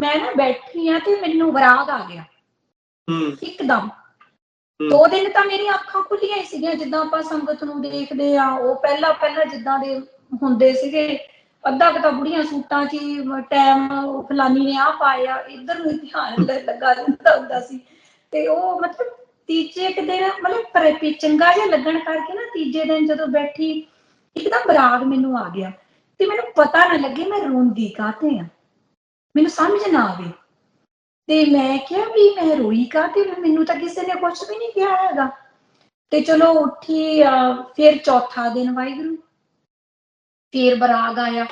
ਮੈਂ ਨਾ ਬੈਠੀ ਆ ਤੇ ਮੈਨੂੰ ਬਰਾਗ ਆ ਗਿਆ। ਹੂੰ। ਇੱਕਦਮ। ਦੋ ਦਿਨ ਤਾਂ ਮੇਰੀਆਂ ਅੱਖਾਂ ਖੁੱਲੀਆਂ ਹੀ ਸੀਗੀਆਂ ਜਿੱਦਾਂ ਆਪਾਂ ਸੰਗਤ ਨੂੰ ਦੇਖਦੇ ਆ ਉਹ ਪਹਿਲਾਂ ਪਹਿਲਾਂ ਜਿੱਦਾਂ ਦੇ ਹੁੰਦੇ ਸੀਗੇ ਅੱਧਾ ਕੁ ਤਾਂ ਬੁੜੀਆਂ ਸੂਟਾਂ 'ਚ ਟਾਈਮ ਫਲਾਨੀ ਨੇ ਆ ਪਾਇਆ ਇੱਧਰ ਨੂੰ ਧਿਆਨ ਲੱਗਾ ਰਹਿੰਦਾ ਹੁੰਦਾ ਸੀ। ਤੇ ਉਹ ਮਤਲਬ ਤੀਜੇ ਕੁ ਦਿਨ ਮਤਲਬ ਪਰ ਚੰਗਾ ਜਿਹਾ ਲੱਗਣ ਕਰਕੇ ਨਾ ਤੀਜੇ ਦਿਨ ਜਦੋਂ ਬੈਠੀ ਇੱਕਦਮ ਬਰਾਗ ਮੈਨੂੰ ਆ ਗਿਆ। ਤੇ ਮੈਨੂੰ ਪਤਾ ਨਾ ਲੱਗੇ ਮੈਂ ਰੋਂਦੀ ਕਾਹਤੇ ਆ। ਮੈਨੂੰ ਸਮਝ ਨਾ ਆਵੇ। ਤੇ ਮੈਂ ਕਿਹਾ ਵੀ ਮੈਂ ਰੋਈ ਕਾਹਤੇ ਮੈਨੂੰ ਤਾਂ ਕਿਸੇ ਨੇ ਕੁਝ ਵੀ ਨਹੀਂ ਕਿਹਾ ਹੈਗਾ। ਤੇ ਚਲੋ ਉੱਠੀ ਫਿਰ ਚੌਥਾ ਦਿਨ ਵਾਹਿਗੁਰੂ। ਫਿਰ ਬਰਾਗ ਆਇਆ।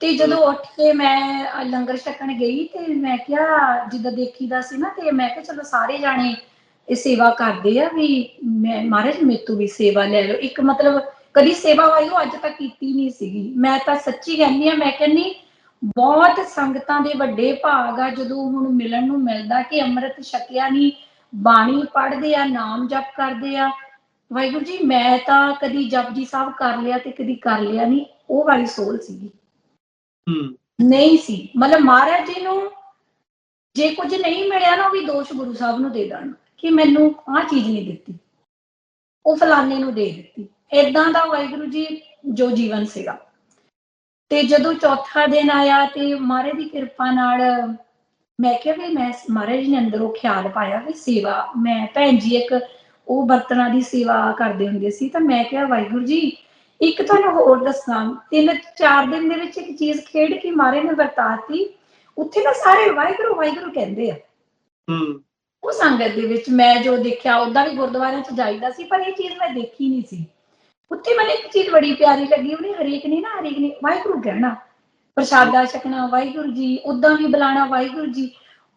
ਤੇ ਜਦੋਂ ਉੱਠ ਕੇ ਮੈਂ ਲੰਗਰ ਛਕਣ ਗਈ ਤੇ ਮੈਂ ਕਿਹਾ ਜਿੱਦਾਂ ਦੇਖੀਦਾ ਸੀ ਨਾ ਤੇ ਮੈਂ ਕਿਹਾ ਚਲੋ ਸਾਰੇ ਜਾਣੇ ਇਹ ਸੇਵਾ ਕਰਦੇ ਆ ਵੀ ਮੈਂ ਮਹਾਰਾਜ ਮੇਰੇ ਤੋਂ ਵੀ ਸੇਵਾ ਲੈ ਲਓ। ਇੱਕ ਮਤਲਬ ਕਦੀ ਸੇਵਾ ਵਾਹਿਗੁਰੂ ਅੱਜ ਤੱਕ ਕੀਤੀ ਨਹੀਂ ਸੀਗੀ। ਮੈਂ ਤਾਂ ਸੱਚੀ ਕਹਿੰਦੀ ਆ ਮੈਂ ਕਹਿੰਨੀ ਬਹੁਤ ਸੰਗਤਾਂ ਦੇ ਵੱਡੇ ਭਾਗ ਆ ਜਦੋਂ ਹੁਣ ਮਿਲਣ ਨੂੰ ਮਿਲਦਾ ਕਿ ਅੰਮ੍ਰਿਤ ਛਕਿਆ ਨਹੀਂ ਬਾਣੀ ਪੜ੍ਹਦੇ ਆ ਨਾਮ ਜਪ ਕਰਦੇ ਆ ਵਾਹਿਗੁਰੂ ਜੀ ਮੈਂ ਤਾਂ ਕਦੀ ਜਪਜੀ ਸਾਹਿਬ ਕਰ ਲਿਆ ਤੇ ਕਦੀ ਕਰ ਲਿਆ ਨਹੀਂ ਉਹ ਵਾਲੀ ਸੋਲ ਸੀਗੀ। ਹੂੰ। ਨਹੀਂ ਸੀ। ਮਤਲਬ ਮਹਾਰਾਜ ਜੀ ਨੂੰ ਜੇ ਕੁਝ ਨਹੀਂ ਮਿਲਿਆ ਨਾ ਉਹ ਵੀ ਦੋਸ਼ ਗੁਰੂ ਸਾਹਿਬ ਨੂੰ ਦੇ ਦੇਣ ਕਿ ਮੈਨੂੰ ਆਹ ਚੀਜ਼ ਨਹੀਂ ਦਿੱਤੀ। ਉਹ ਫਲਾਣੇ ਨੂੰ ਦੇ ਦਿੱਤੀ। ਏਦਾਂ ਦਾ ਵਾਹਿਗੁਰੂ ਜੀ ਜੋ ਜੀਵਨ ਸੀਗਾ। ਤੇ ਜਦੋਂ ਚੌਥਾ ਦਿਨ ਆਇਆ ਤੇ ਮਹਾਰਾਜ ਦੀ ਕਿਰਪਾ ਨਾਲ ਮੈਂ ਕਿਹਾ ਵੀ ਮੈਂ ਮਹਾਰਾਜ ਨੇ ਅੰਦਰੋਂ ਖਿਆਲ ਪਾਇਆ ਵੀ ਸੇਵਾ ਮੈਂ ਭੈਣ ਜੀ ਇੱਕ ਉਹ ਬਰਤਨਾਂ ਦੀ ਸੇਵਾ ਕਰਦੇ ਹੁੰਦੇ ਸੀ ਤਾਂ ਮੈਂ ਕਿਹਾ ਵਾਹਿਗੁਰੂ ਜੀ ਇੱਕ ਤੁਹਾਨੂੰ ਹੋਰ ਦੱਸਾਂ ਤਿੰਨ ਚਾਰ ਦਿਨ ਦੇ ਵਿੱਚ ਇੱਕ ਚੀਜ਼ ਖੇਡ ਕੇ ਮਾਰੇ ਨੇ ਵਰਤਾਤੀ ਉੱਥੇ ਨਾ ਸਾਰੇ ਵਾਹਿਗੁਰੂ ਵਾਹਿਗੁਰੂ ਕਹਿੰਦੇ ਆ। ਹੂੰ। ਉਹ ਸੰਗਤ ਦੇ ਵਿੱਚ ਮੈਂ ਜੋ ਦੇਖਿਆ ਉਦਾਂ ਵੀ ਗੁਰਦੁਆਰਿਆਂ 'ਚ ਜਾਈਦਾ ਸੀ ਪਰ ਇਹ ਚੀਜ਼ ਮੈਂ ਦੇਖੀ ਨਹੀਂ ਸੀ। ਉੱਥੇ ਮੈਨੂੰ ਇੱਕ ਚੀਜ਼ ਬੜੀ ਪਿਆਰੀ ਲੱਗੀ, ਉਹਨੇ ਹਰੇਕ ਨੇ ਨਾ, ਹਰੇਕ ਨੇ ਵਾਹਿਗੁਰੂ ਕਹਿਣਾ, ਪ੍ਰਸ਼ਾਦਾ ਛਕਣਾ, ਵਾਹਿਗੁਰੂ ਜੀ ਉਦਾਂ ਵੀ ਬੁਲਾਣਾ, ਵਾਹਿਗੁਰੂ ਜੀ।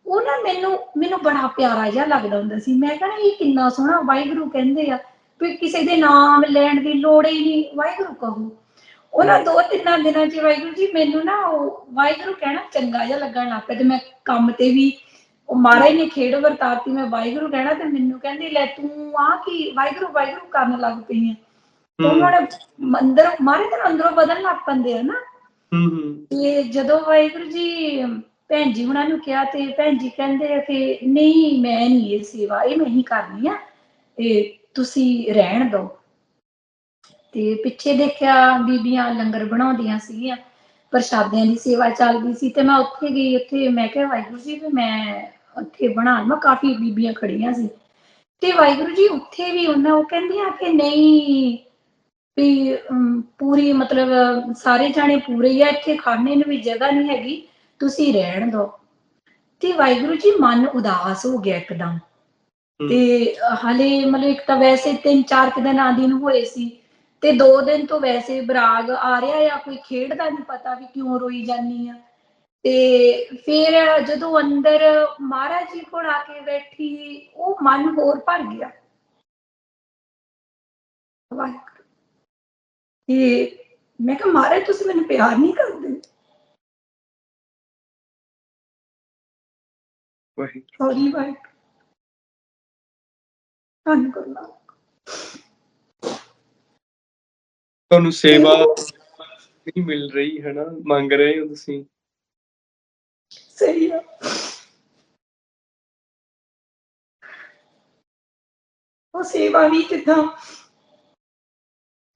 ਉਹ ਨਾ ਮੈਨੂੰ ਮੈਨੂੰ ਬੜਾ ਪਿਆਰਾ ਜਿਹਾ ਲੱਗਦਾ ਹੁੰਦਾ ਸੀ। ਮੈਂ ਕਹਿੰਦਾ ਇਹ ਕਿੰਨਾ ਸੋਹਣਾ ਵਾਹਿਗੁਰੂ ਕਹਿੰਦੇ ਆ, ਵੀ ਕਿਸੇ ਦੇ ਨਾਮ ਲੈਣ ਦੀ ਲੋੜ ਹੀ ਨਹੀਂ, ਵਾਹਿਗੁਰੂ ਕਹੋ। ਉਹਨਾਂ ਦੋ ਤਿੰਨਾਂ ਦਿਨਾਂ 'ਚ ਵਾਹਿਗੁਰੂ ਜੀ, ਮੈਨੂੰ ਨਾ ਉਹ ਵਾਹਿਗੁਰੂ ਕਹਿਣਾ ਚੰਗਾ ਜਿਹਾ ਲੱਗਣ ਲੱਗ ਪਿਆ ਤੇ ਮੈਂ ਕੰਮ ਤੇ ਵੀ, ਉਹ ਮਹਾਰਾਜ ਨੇ ਖੇਡ ਵਰਤਾਤੀ, ਮੈਂ ਵਾਹਿਗੁਰੂ ਕਹਿਣਾ ਤੇ ਮੈਨੂੰ ਕਹਿੰਦੀ, ਲੈ ਤੂੰ ਆ ਕੀ, ਵਾਹਿਗੁਰੂ ਵਾਹਿਗੁਰੂ ਕਰਨ ਲੱਗ ਪਈ ਆ। ਉਹਨਾਂ ਨੇ ਅੰਦਰ ਮਾਰੇ ਤਾਂ ਅੰਦਰੋਂ ਬਦਲਣ ਲੱਗ ਪੈਂਦੇ ਆ ਨਾ। ਹੂੰ ਹੂੰ। ਤੇ ਜਦੋਂ ਵਾਹਿਗੁਰੂ ਜੀ ਭੈਣ ਜੀ ਹੁਣਾਂ ਨੂੰ ਕਿਹਾ ਤੇ ਭੈਣ ਜੀ ਕਹਿੰਦੇ ਆ ਕਿ ਨਹੀਂ ਮੈਂ ਨਹੀਂ ਇਹ ਸੇਵਾ ਇਹ ਮੈਂ ਹੀ ਕਰਨੀ ਆ ਤੇ ਤੁਸੀਂ ਰਹਿਣ ਦਿਓ ਤੇ ਪਿੱਛੇ ਦੇਖਿਆ ਬੀਬੀਆਂ ਲੰਗਰ ਬਣਾਉਂਦੀਆਂ ਸੀਗੀਆਂ ਪ੍ਰਸ਼ਾਦਿਆਂ ਦੀ ਸੇਵਾ ਚੱਲਦੀ ਸੀ ਤੇ ਮੈਂ ਉੱਥੇ ਗਈ ਉੱਥੇ ਮੈਂ ਕਿਹਾ ਵਾਹਿਗੁਰੂ ਜੀ ਵੀ ਮੈਂ ਉੱਥੇ ਬਣਾ ਮੈਂ ਕਾਫੀ ਬੀਬੀਆਂ ਖੜੀਆਂ ਸੀ। ਤੇ ਵਾਹਿਗੁਰੂ ਜੀ ਉੱਥੇ ਵੀ ਉਹਨਾਂ ਉਹ ਕਹਿੰਦੀਆਂ ਕਿ ਨਹੀਂ ਵੀ ਪੂਰੀ ਮਤਲਬ ਸਾਰੇ ਜਾਣੇ ਪੂਰੇ ਹੀ ਆ ਇੱਥੇ ਖਾਣੇ ਨੂੰ ਵੀ ਜਗ੍ਹਾ ਨਹੀਂ ਹੈਗੀ ਤੁਸੀਂ ਰਹਿਣ ਦਿਓ ਤੇ ਵਾਹਿਗੁਰੂ ਜੀ ਮਨ ਉਦਾਸ ਹੋ ਗਿਆ ਇੱਕਦਮ। ਤੇ ਹਾਲੇ ਮਤਲਬ ਇੱਕ ਤਾਂ ਵੈਸੇ ਤਿੰਨ ਚਾਰ ਕੁ ਦਿਨ ਆਦੀ ਨੂੰ ਹੋਏ ਸੀ ਤੇ ਦੋ ਦਿਨ ਤੋਂ ਵੈਸੇ ਬਰਾਗ ਆ ਰਿਹਾ ਜਾਂ ਕੋਈ ਖੇਡ ਦਾ ਨਹੀਂ ਪਤਾ ਵੀ ਕਿਉਂ ਰੋਈ ਜਾਨੀ ਆ। ਤੇ ਫਿਰ ਜਦੋਂ ਅੰਦਰ ਮਹਾਰਾਜ ਜੀ ਕੋਲ ਆ ਕੇ ਬੈਠੀ ਉਹ ਮਨ ਹੋਰ ਭਰ ਗਿਆ। ਵਾਹਿਗੁਰੂ। ਤੇ ਮੈਂ ਕਿਹਾ ਮਹਾਰਾਜ ਤੁਸੀਂ ਮੈਨੂੰ ਪਿਆਰ ਨਹੀਂ ਕਰਦੇ? ਵਾਹਿਗੁਰੂ ਸੌਰੀ ਵਾਹਿਗੁਰੂ। ਧੰਨ ਕਰਨਾ। ਤੁਹਾਨੂੰ ਸੇਵਾ ਨਹੀਂ ਮਿਲ ਰਹੀ ਹੈ ਨਾ ਮੰਗ ਰਹੇ ਹੋ ਤੁਸੀਂ? ਸਹੀ ਆ। ਉਹ ਸੇਵਾ ਵੀ ਜਿੱਦਾਂ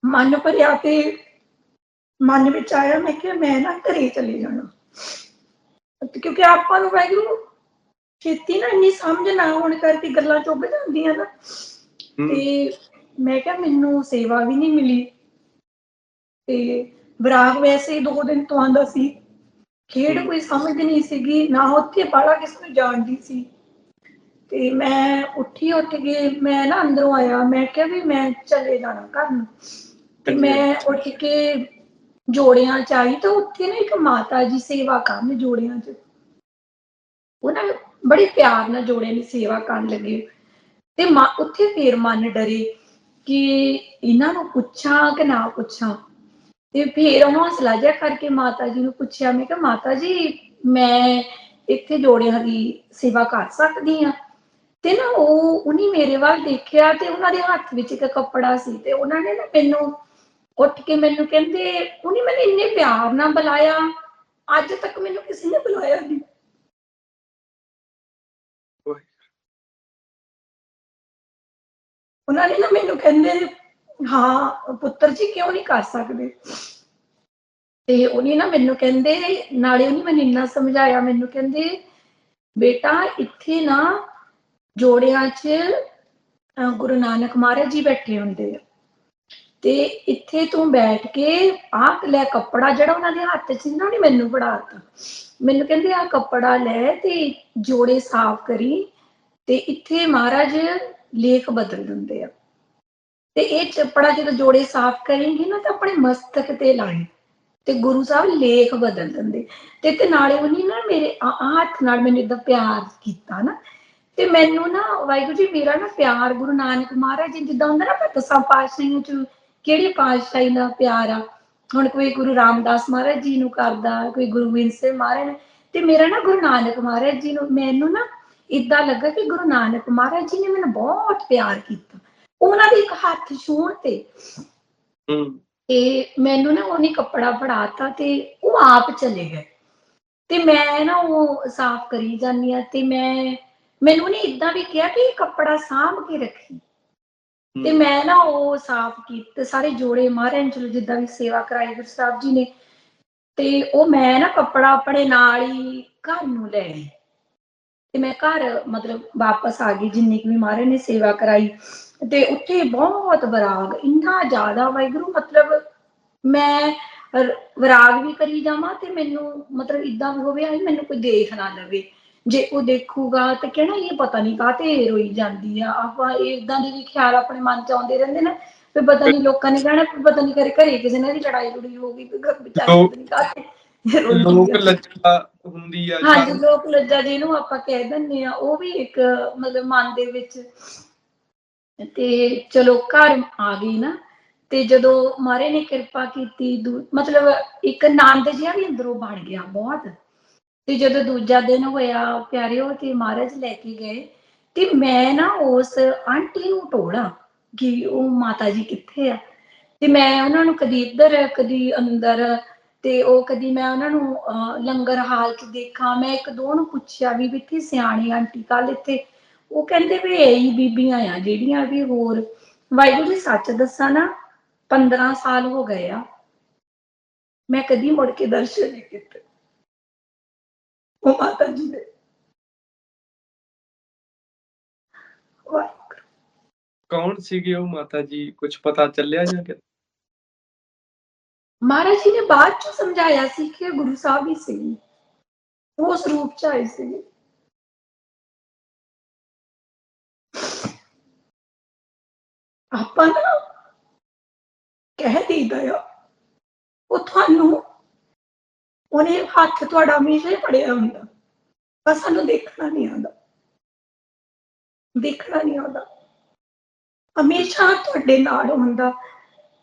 ਮਨ ਭਰਿਆ ਤੇ ਮਨ ਵਿੱਚ ਆਇਆ ਮੈਂ ਕਿਹਾ ਮੈਂ ਨਾ ਘਰੇ ਚਲੇ ਜਾਣਾ। ਕਿਉਂਕਿ ਆਪਾਂ ਨੂੰ ਵਾਹਿਗੁਰੂ ਛੇਤੀ ਨਾ ਇੰਨੀ ਸਮਝ ਨਾ ਹੋਣ ਕਰਕੇ ਗੱਲਾਂ ਚੁੱਭ ਜਾਂਦੀਆਂ ਨਾ। ਤੇ ਮੈਂ ਕਿਹਾ ਮੈਨੂੰ ਸੇਵਾ ਵੀ ਨਹੀਂ ਮਿਲੀ। ਤੇ ਬਰਾਗ ਵੈਸੇ ਹੀ ਦੋ ਦਿਨ ਤੋਂ ਆਂਦਾ ਸੀ। ਖੇਡ। ਕੋਈ ਸਮਝ ਨਹੀਂ ਸੀਗੀ ਨਾ ਉੱਥੇ ਬਾਲਾ ਕਿਸ ਨੂੰ ਜਾਣਦੀ ਸੀ। ਤੇ ਮੈਂ ਉੱਠੀ ਉੱਠ ਕੇ ਮੈਂ ਨਾ ਅੰਦਰੋਂ ਆਇਆ ਮੈਂ ਕਿਹਾ ਵੀ ਮੈਂ ਚਲੇ ਜਾਣਾ ਘਰ ਨੂੰ। ਤੇ ਮੈਂ ਉੱਠ ਕੇ ਜੋੜਿਆਂ ਚ ਆਈ ਤਾਂ ਉੱਥੇ ਨਾ ਇੱਕ ਮਾਤਾ ਜੀ ਸੇਵਾ ਕਰਨ ਜੋੜਿਆਂ ਚ। ਉਹ ਨਾ ਬੜੇ ਪਿਆਰ ਨਾਲ ਜੋੜਿਆਂ ਦੀ ਸੇਵਾ ਕਰਨ ਲੱਗੇ। ਤੇ ਮਾਂ ਉੱਥੇ ਫੇਰ ਮਨ ਡਰੇ ਕਿ ਇਹਨਾਂ ਨੂੰ ਪੁੱਛਾਂ ਕਿ ਨਾ ਪੁੱਛਾਂ। ਤੇ ਫੇਰ ਹੌਸਲਾ ਜਿਹਾ ਕਰਕੇ ਮਾਤਾ ਜੀ ਨੂੰ ਪੁੱਛਿਆ ਮੈਂ ਕਿਹਾ ਮਾਤਾ ਜੀ ਮੈਂ ਇੱਥੇ ਜੋੜਿਆਂ ਦੀ ਸੇਵਾ ਕਰ ਸਕਦੀ ਆ ਤੇ ਨਾ ਉਹ ਉਹਨੇ ਮੇਰੇ ਵੱਲ ਦੇਖਿਆ ਤੇ ਉਹਨਾਂ ਦੇ ਹੱਥ ਵਿੱਚ ਇੱਕ ਕੱਪੜਾ ਸੀ ਤੇ ਉਹਨਾਂ ਨੇ ਨਾ ਮੈਨੂੰ ਉੱਠ ਕੇ ਮੈਨੂੰ ਕਹਿੰਦੇ, ਉਹਨੇ ਮੈਨੂੰ ਇੰਨੇ ਪਿਆਰ ਨਾਲ ਬੁਲਾਇਆ, ਅੱਜ ਤੱਕ ਮੈਨੂੰ ਕਿਸੇ ਨੇ ਬੁਲਾਇਆ ਨਹੀਂ ਉਹਨਾਂ ਨੇ ਨਾ ਮੈਨੂੰ ਕਹਿੰਦੇ, ਹਾਂ, ਪੁੱਤਰ ਜੀ ਕਿਉਂ ਨਹੀਂ ਕਰ ਸਕਦੇ? ਤੇ ਉਹਨੇ ਨਾ ਮੈਨੂੰ ਕਹਿੰਦੇ, ਨਾਲੇ ਉਹਨੇ ਮੈਨੂੰ ਇੰਨਾ ਸਮਝਾਇਆ, ਮੈਨੂੰ ਕਹਿੰਦੇ, ਬੇਟਾ, ਇੱਥੇ ਨਾ ਜੋੜਿਆਂ 'ਚ ਗੁਰੂ ਨਾਨਕ ਮਹਾਰਾਜ ਜੀ ਬੈਠੇ ਹੁੰਦੇ ਆ। ਤੇ ਇੱਥੇ ਤੂੰ ਬੈਠ ਕੇ ਆਹ ਲੈ ਕੱਪੜਾ ਜਿਹੜਾ ਉਹਨਾਂ ਦੇ ਹੱਥ 'ਚ ਸੀ ਨਾ, ਉਹਨੇ ਮੈਨੂੰ ਫੜਾਤਾ ਮੈਨੂੰ ਕਹਿੰਦੇ, ਆਹ ਕੱਪੜਾ ਲੈ ਤੇ ਜੋੜੇ ਸਾਫ਼ ਕਰੀ ਤੇ ਇੱਥੇ ਮਹਾਰਾਜ ਲੇਖ ਬਦਲ ਦਿੰਦੇ ਆ। ਤੇ ਇਹ ਚੱਪੜਾ ਜਦੋਂ ਜੋੜੇ ਸਾਫ਼ ਕਰੇਂਗੇ ਨਾ, ਤਾਂ ਆਪਣੇ ਮਸਤਕ ਤੇ ਲਾਏ ਤੇ ਗੁਰੂ ਸਾਹਿਬ ਲੇਖ ਬਦਲ ਦਿੰਦੇ। ਤੇ ਤੇ ਨਾਲੇ ਉਹਨੇ ਨਾ ਮੇਰੇ ਹੱਥ ਨਾਲ ਮੈਨੂੰ ਇਦਾਂ ਪਿਆਰ ਕੀਤਾ ਨਾ। ਤੇ ਮੈਨੂੰ ਨਾ ਵਾਹਿਗੁਰੂ ਜੀ, ਮੇਰਾ ਨਾ ਪਿਆਰ ਗੁਰੂ ਨਾਨਕ ਮਹਾਰਾਜ ਜੀ, ਜਿੱਦਾਂ ਹੁੰਦਾ ਨਾ ਪਤਾ ਦਸਾਂ ਪਾਤਸ਼ਾਹੀਆਂ ਚ ਕਿਹੜੀ ਪਾਤਸ਼ਾਹੀ ਨਾਲ ਪਿਆਰ ਆ? ਹੁਣ ਕੋਈ ਗੁਰੂ ਰਾਮਦਾਸ ਮਹਾਰਾਜ ਜੀ ਨੂੰ ਕਰਦਾ ਕੋਈ ਗੁਰੂ ਗੋਬਿੰਦ ਸਿੰਘ ਮਹਾਰਾਜ ਤੇ ਮੇਰਾ ਨਾ ਗੁਰੂ ਨਾਨਕ ਮਹਾਰਾਜ ਜੀ ਨੂੰ ਮੈਨੂੰ ਨਾ ਇਦਾਂ ਲੱਗਾ ਕਿ ਗੁਰੂ ਨਾਨਕ ਮਹਾਰਾਜ ਜੀ ਨੇ ਮੈਨੂੰ ਬਹੁਤ ਪਿਆਰ ਕੀਤਾ। ਉਹਨਾਂ ਦੇ ਇੱਕ ਹੱਥ ਛੂਹਣ ਤੇ ਹੂੰ। ਤੇ ਮੈਨੂੰ ਨਾ ਉਹਨੇ ਕੱਪੜਾ ਫੜਾਤਾ ਤੇ ਉਹ ਆਪ ਚਲੇ ਗਏ। ਤੇ ਮੈਂ ਨਾ ਉਹ ਸਾਫ਼ ਕਰੀ ਜਾਂਦੀ ਆ ਤੇ ਮੈਂ ਮੈਨੂੰ ਨੇ ਇਦਾਂ ਵੀ ਕਿਹਾ ਕਿ ਇਹ ਕੱਪੜਾ ਸਾਂਭ ਕੇ ਰੱਖੀ। ਤੇ ਮੈਂ ਨਾ ਉਹ ਸਾਫ਼ ਕੀਤੇ ਸਾਰੇ ਜੋੜੇ ਮਹਾਰਾਜ ਚਲੋ ਜਿੱਦਾਂ ਵੀ ਸੇਵਾ ਕਰਾਈ ਗੁਰੂ ਸਾਹਿਬ ਜੀ ਨੇ। ਤੇ ਉਹ ਮੈਂ ਨਾ ਕੱਪੜਾ ਆਪਣੇ ਨਾਲ ਹੀ ਘਰ ਨੂੰ ਲੈ ਆਈ। ਤੇ ਮੈਂ ਘਰ ਮਤਲਬ ਵਾਪਸ ਆ ਗਈ, ਜਿੰਨੀ ਕੁ ਵੀ ਮਹਾਰਾਜ ਨੇ ਸੇਵਾ ਕਰਾਈ। ਤੇ ਉੱਥੇ ਬਹੁਤ ਵਿਰਾਗ, ਇੰਨਾ ਜ਼ਿਆਦਾ ਵਾਹਿਗੁਰੂ, ਮਤਲਬ ਮੈਂ ਰ- ਵਿਰਾਗ ਵੀ ਕਰੀ ਜਾਵਾਂ ਤੇ ਮੈਨੂੰ ਮਤਲਬ ਇਦਾਂ ਵੀ ਹੋਵੇ ਆਈ ਮੈਨੂੰ ਕੋਈ ਦੇਖ ਨਾ ਲਵੇ। ਜੇ ਉਹ ਦੇਖੂਗਾ ਤੇ ਕਹਿਣਾ ਇਹ ਪਤਾ ਨਹੀਂ ਕਾਹਤੇ ਰੋਈ ਜਾਂਦੀ ਆ ਆਪਾਂ ਇਦਾਂ ਦੇ ਵੀ ਖਿਆਲ ਆਪਣੇ ਮਨ ਚ ਆਉਂਦੇ ਰਹਿੰਦੇ ਨਾ ਵੀ ਪਤਾ ਨਹੀਂ ਲੋਕਾਂ ਨੇ ਕਹਿਣਾ ਵੀ ਪਤਾ ਨਹੀਂ ਕਰੇ ਘਰੇ ਕਿਸੇ ਨਾਲ ਦੀ ਲੜਾਈ ਲੜੀ ਹੋ ਗਈ ਵੀ ਵਿਚਾਰੀ ਨਹੀਂ ਰੋਂਦੀ ਲੋਕ। ਲੱਜਾ ਹੁੰਦੀ ਆ ਹਾਂਜੀ ਲੋਕ ਲੱਜਾ ਜਿਹਨੂੰ ਆਪਾਂ ਕਹਿ ਦਿੰਦੇ ਆ ਉਹ ਵੀ ਇੱਕ ਮਤਲਬ ਮਨ ਦੇ ਵਿੱਚ ਤੇ ਚਲੋ ਘਰ ਆ ਗਈ ਨਾ ਤੇ ਜਦੋਂ ਮਾਰੇ ਨੇ ਕਿਰਪਾ ਕੀਤੀ ਮਤਲਬ ਇੱਕ ਆਨੰਦ ਜਿਹਾ ਵੀ ਅੰਦਰੋਂ ਬਣ ਗਿਆ ਬਹੁਤ ਤੇ ਜਦੋਂ ਦੂਜਾ ਦਿਨ ਹੋਇਆ ਪਿਆਰਿਓ ਤੇ ਮਹਾਰਾਜ ਲੈ ਕੇ ਗਏ ਤੇ ਮੈਂ ਨਾ ਉਸ ਆਂਟੀ ਨੂੰ ਟੋੜਾ ਕਿ ਉਹ ਮਾਤਾ ਜੀ ਕਿੱਥੇ ਆ? ਤੇ ਮੈਂ ਉਹਨਾਂ ਨੂੰ ਕਦੀ ਇੱਧਰ, ਕਦੀ ਅੰਦਰ ਤੇ ਉਹ ਕਦੀ ਮੈਂ ਉਹਨਾਂ ਨੂੰ ਲੰਗਰ ਹਾਲ 'ਚ ਦੇਖਾਂ। ਮੈਂ ਇੱਕ ਦੋ ਨੂੰ ਪੁੱਛਿਆ ਵੀ ਵੀ ਇੱਥੇ ਸਿਆਣੀ ਆਂਟੀ ਕੱਲ ਇੱਥੇ। ਉਹ ਕਹਿੰਦੇ ਵੀ ਇਹੀ ਬੀਬੀਆਂ ਆ ਜਿਹੜੀਆਂ ਵੀ ਹੋਰ, ਵਾਹਿਗੁਰੂ ਜੀ ਸੱਚ ਦੱਸਾਂ ਨਾ 15 ਸਾਲ ਹੋ ਗਏ ਆ। ਮੈਂ ਕਦੀ ਮੁੜ ਕੇ ਦਰਸ਼ਨ ਨਹੀਂ ਕੀਤੇ। ਉਹ ਮਾਤਾ ਜੀ ਦੇ। ਵਾਹਿਗੁਰੂ। ਕੌਣ ਸੀਗੇ ਉਹ ਮਾਤਾ ਜੀ? ਕੁਝ ਪਤਾ ਚੱਲਿਆ ਜਾਂ ਕਿ ਮਹਾਰਾਜ ਜੀ ਨੇ ਬਾਅਦ ਚ ਸਮਝਾਇਆ ਸੀ ਕਿ ਗੁਰੂ ਸਾਹਿਬ ਹੀ ਸੀ ਉਸ ਰੂਪ ਚ ਆਏ ਸੀ ਆਪਾਂ ਨਾ ਕਹਿ ਦੇਈਦਾ ਆ। ਉਹ ਤੁਹਾਨੂੰ ਉਹਨੇ ਹੱਥ ਤੁਹਾਡਾ ਹਮੇਸ਼ਾ ਹੀ ਫੜਿਆ ਹੁੰਦਾ। ਪਰ ਸਾਨੂੰ ਦੇਖਣਾ ਨਹੀਂ ਆਉਂਦਾ। ਦੇਖਣਾ ਨਹੀਂ ਆਉਂਦਾ। ਹਮੇਸ਼ਾ ਤੁਹਾਡੇ ਨਾਲ ਹੁੰਦਾ।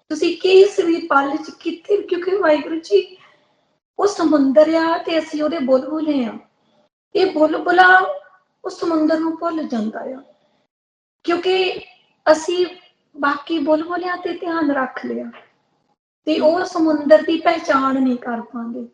ਤੁਸੀਂ ਕਿਸ ਵੀ ਪਲ ਚ ਕਿੱਥੇ ਕਿਉਂਕਿ ਵਾਹਿਗੁਰੂ ਜੀ, ਉਹ ਸਮੁੰਦਰ ਆ ਤੇ ਅਸੀਂ ਉਹਦੇ ਬੁਲਬੁਲੇ ਆ। ਇਹ ਬੁਲਬੁਲਾ ਉਹ ਸਮੁੰਦਰ ਨੂੰ ਭੁੱਲ ਜਾਂਦਾ ਆ। ਕਿਉਂਕਿ ਅਸੀਂ ਬਾਕੀ ਬੁਲਬੁਲਿਆਂ ਤੇ ਧਿਆਨ ਰੱਖ ਲਿਆ। ਤੇ ਉਹ ਸਮੁੰਦਰ ਦੀ ਪਹਿਚਾਣ ਨਹੀਂ ਕਰ ਪਾਉਂਦੇ।